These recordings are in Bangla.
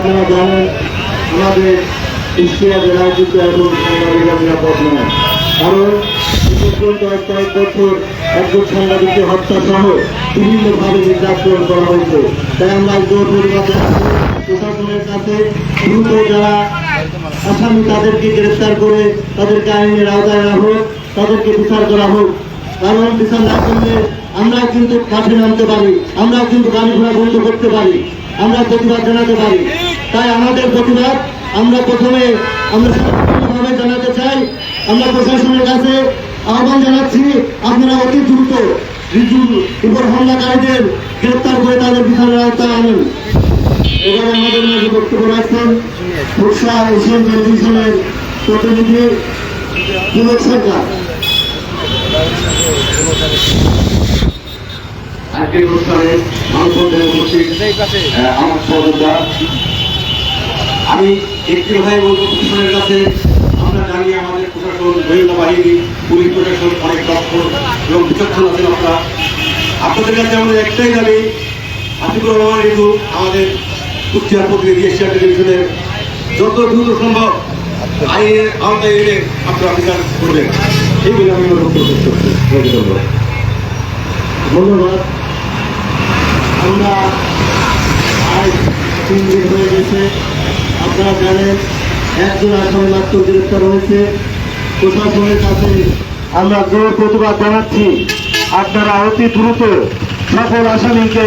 আপনারা জানেন আমাদের কুষ্টিয়া জেলায় কিন্তু এখন সাংবাদিকরা নিরাপদ নয়। কারণ পর্যন্ত কয়েক বছর একজন সাংবাদিককে হত্যা সহ বিভিন্নভাবে নির্যাতন করা হয়েছে। তাই আমরা জোর প্রশাসনের কাছে দ্রুত যারা আসামি তাদেরকে গ্রেফতার করে তাদেরকে আইনের আওতায় আনা হোক, তাদেরকে বিচার করা হোক। কারণ বিচার না করলে আমরাও কিন্তু কাঠে নামতে পারি, আমরাও কিন্তু গাড়ি ঘোড়া বন্ধ করতে পারি, আমরা প্রতিবাদ জানাতে পারি। তাই আমাদের প্রতিবাদ, আমরা প্রথমে, আমরা জানাতে চাই, আমরা প্রশাসনের কাছে আহ্বান জানাচ্ছি, আপনারা অতি দ্রুত রিজুর উপর হামলাকারীদের গ্রেপ্তার করে তাদের বিচারের আওতায় আনেন। এবার আমাদের মাঝে বক্তব্য রাখছেন ফুরসা এশিয়ান টেলিভিশনের প্রতিনিধি, পুলক সরকার। আমি একটি কথাই বলব প্রশাসনের কাছে আমরা জানি আমাদের প্রশাসন গোয়েন্দা বাহিনী পুলিশ প্রশাসন অনেক দক্ষ এবং বিচক্ষণ আছেন আপনারা আপনাদের কাছে আমাদের একটাই দাবি আতিকুর রহমান ঋতু আমাদের কুষ্টিয়ার প্রতিনিধি এশিয়া টেলিভিশনের যত দ্রুত সম্ভব আইনের আওতায় এনে আপনারা বিচার করবেন। এই বলে আমি শেষ ধন্যবাদ ধন্যবাদ। আমরা আজ তিন দিন হয়ে গেছে। আপনারা জানেন, একজন আসামি মাত্র গ্রেপ্তার হয়েছে। প্রশাসনের কাছে আমরা জোর প্রতিবাদ জানাচ্ছি। আপনারা অতি দ্রুত সকল আসামিকে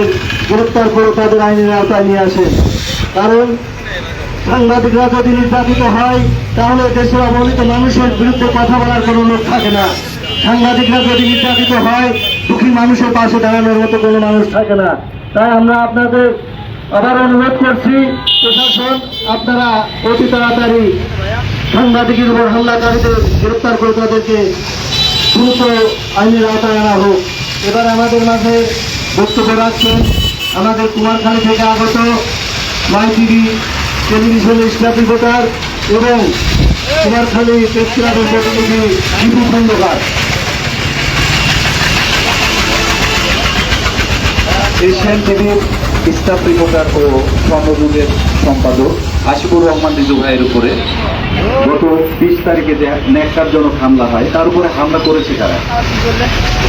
গ্রেপ্তার করে তাদের আইনের আওতায় নিয়ে আসেন। কারণ সাংবাদিকরা যদি নির্যাতিত হয়, তাহলে দেশের অবহেলিত মানুষের বিরুদ্ধে কথা বলার কোনো লোক থাকে না। সাংবাদিকরা যদি নির্যাতিত হয়, দুঃখী মানুষের পাশে দাঁড়ানোর মতো কোনো মানুষ থাকে না। তাই আমরা আপনাদের আবার অনুরোধ করছি, প্রশাসন, আপনারা অতি তাড়াতাড়ি সাংবাদিকের উপর হামলাকারীদের গ্রেপ্তার করে তাদেরকে দ্রুত আইনের আওতায় আনা হোক। এবার আমাদের মাঝে বক্তব্য রাখছেন আমাদের কুমারখালী থেকে আগত My TV television staff reporter এবং কুমারখালী ক্লাবের প্রতিনিধি দীপু খন্দকার। এশিয়ান টিভির স্টাফ রিপোর্টার ও স্বর্ণযুগের সম্পাদক আশিকুর রহমান রিজু ভাইয়ের উপরে গত বিশ তারিখে যে ন্যাক্কারজনক হামলা হয়, তার উপরে হামলা করেছে কারা?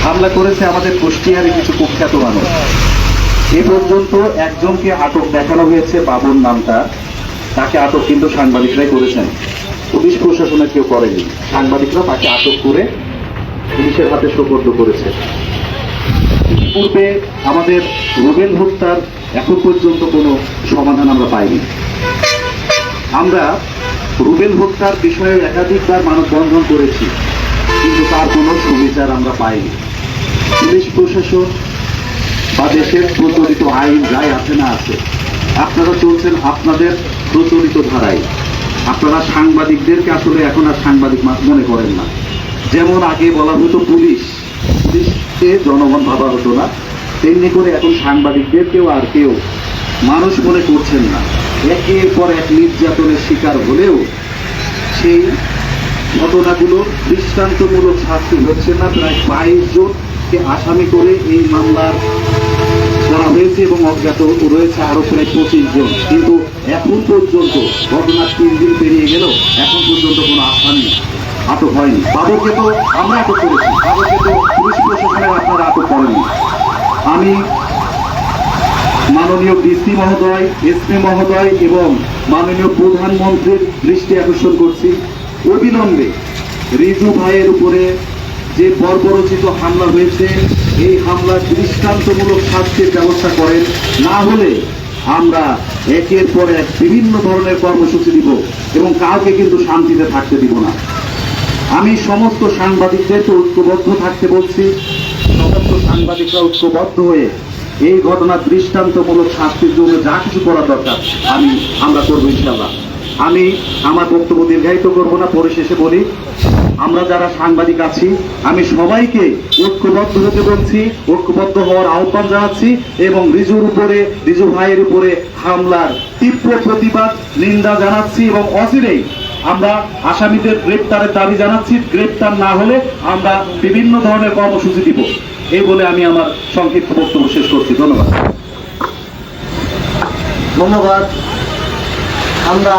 হামলা করেছে আমাদের কুষ্টিয়ারে কিছু কুখ্যাত মানুষ। এ পর্যন্ত একজনকে আটক দেখানো হয়েছে, বাবুর নামটা। তাকে আটক কিন্তু সাংবাদিকরাই করেছেন। পুলিশ প্রশাসনের কেউ করেনি। সাংবাদিকরা তাকে আটক করে পুলিশের হাতে সোপর্দ করেছে। পূর্বে আমাদের রুবেল হত্যার এখন পর্যন্ত কোনো সমাধান আমরা পাইনি। আমরা রুবেল হত্যার বিষয়ে একাধিকবার মানববন্ধন করেছি, কিন্তু তার কোনো সুবিচার আমরা পাইনি। পুলিশ প্রশাসন বা দেশের প্রচলিত আইন যাই আছে না আছে, আপনারা চলছেন আপনাদের প্রচলিত ধারায়। আপনারা সাংবাদিকদেরকে আসলে এখন আর সাংবাদিক মনে করেন না। যেমন আগে বলা হতো পুলিশ। পুলিশকে জনগণ ভাবা হতো না। তেমনি করে এখন সাংবাদিকদেরকেও আর কেউ মানুষ মনে করছেন না। একের পর এক নির্যাতনের শিকার হলেও সেই ঘটনাগুলো দৃষ্টান্তমূলক শাস্তি হচ্ছে না। প্রায় বাইশ জনকে আসামি করে এই মামলার করা হয়েছে এবং অজ্ঞাত রয়েছে আরও প্রায় পঁচিশ জন। কিন্তু এখন পর্যন্ত ঘটনার তিন দিন পেরিয়ে গেল, এখন পর্যন্ত কোনো আসামি আটক হয়নি। বাবুকে তো আমরা আটক করেছি। বাবুকে তো পুলিশ প্রশাসনের আপনারা আটক করেনি আমি মাননীয় ডিসি মহোদয়, এসপি মহোদয় এবং মাননীয় প্রধানমন্ত্রীর দৃষ্টি আকর্ষণ করছি। অবিলম্বে রিজু ভাইয়ের উপরে যে বর্বরচিত হামলা হয়েছে, এই হামলার দৃষ্টান্তমূলক শাস্তির ব্যবস্থা করেন। না হলে আমরা একের পর এক বিভিন্ন ধরনের কর্মসূচি দিব এবং কাউকে কিন্তু শান্তিতে থাকতে দিব না। আমি সমস্ত সাংবাদিকদেরকে ঐক্যবদ্ধ থাকতে বলছি। সমস্ত সাংবাদিকরা ঐক্যবদ্ধ হয়ে এই ঘটনার দৃষ্টান্তমূলক শাস্তির জন্য যা কিছু করা দরকার, আমি আমরা করব ইনশাল্লাহ আমি আমার বক্তব্য দীর্ঘায়িত করব না, পরিশেষে বলি, আমরা যারা সাংবাদিক আছি, আমি সবাইকে ঐক্যবদ্ধ হতে বলছি, ঐক্যবদ্ধ হওয়ার আহ্বান জানাচ্ছি এবং রিজুর উপরে, রিজু ভাইয়ের উপরে হামলার তীব্র প্রতিবাদ, নিন্দা জানাচ্ছি এবং অচিরেই আমরা আসামিদের গ্রেপ্তারের দাবি জানাচ্ছি। গ্রেপ্তার না হলে আমরা বিভিন্ন ধরনের কর্মসূচি দিব। এই বলে আমি আমার সংক্ষিপ্ত বক্তব্য শেষ করছি। ধন্যবাদ। ধন্যবাদ। আমরা